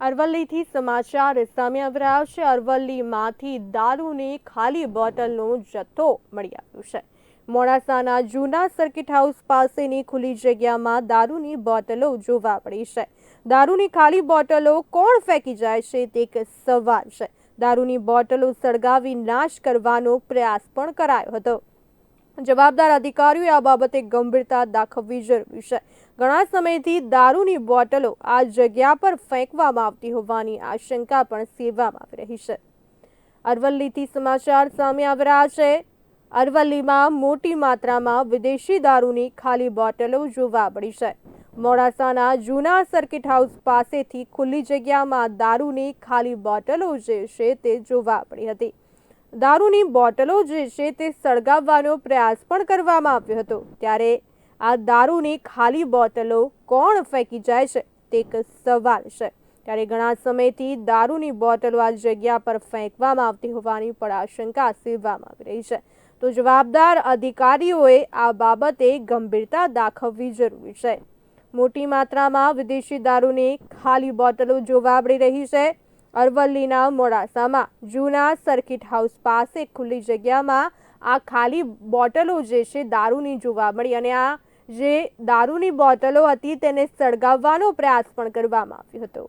અરવલ્લીથી સમાચાર. સામે આવી છે અરવલ્લીમાંથી દારૂની ખાલી બોટલનો જથ્થો મળી આવ્યો છે. મોડાસાના જૂના સર્કિટ હાઉસ પાસેની ખુલ્લી જગ્યામાં દારૂની બોટલો જોવા મળી છે. દારૂની ખાલી બોટલો કોણ ફેંકી જાય છે તે એક સવાલ છે. દારૂની બોટલો સળગાવી નાશ કરવાનો પ્રયાસ પણ કરાયો હતો. જવાબદાર અધિકારીઓએ આ બાબતે ગંભીરતા દાખવવી જરૂરી છે. ઘણા સમયથી દારૂની બોટલો આ જગ્યા પર ફેંકવામાં આવતી હોવાની આશંકા પણ સેવામાં આવી રહી છે. અરવલ્લીથી સમાચાર સામે આવી રહ્યા છે. અરવલ્લીમાં મોટી માત્રામાં વિદેશી દારૂની ખાલી બોટલો જોવા મળી છે. મોડાસાના જૂના સર્કિટ હાઉસ પાસેથી ખુલ્લી જગ્યામાં દારૂની ખાલી બોટલો જે છે તે જોવા મળી હતી. દારૂની બોટલો જે છે તે સળગાવવાનો પ્રયાસ પણ કરવામાં આવ્યો હતો. ત્યારે આ દારૂની ખાલી બોટલો કોણ ફેંકી જાય છે તે એક સવાલ છે. ત્યારે ઘણા સમયથી દારૂની બોટલો આ જગ્યા પર ફેંકવામાં આવતી હોવાની પણ આશંકા સેવવામાં આવી રહી છે. તો જવાબદાર અધિકારીઓએ આ બાબતે ગંભીરતા દાખવવી જરૂરી છે. મોટી માત્રામાં વિદેશી દારૂની ખાલી બોટલો જોવા મળી રહી છે. અરવલ્લીના મોડાસામાં જૂના સર્કિટ હાઉસ પાસે ખુલ્લી જગ્યામાં આ ખાલી બોટલો જે છે દારૂની જોવા મળી અને આ જે દારૂની બોટલો હતી તેને સળગાવવાનો પ્રયાસ પણ કરવામાં આવ્યો હતો.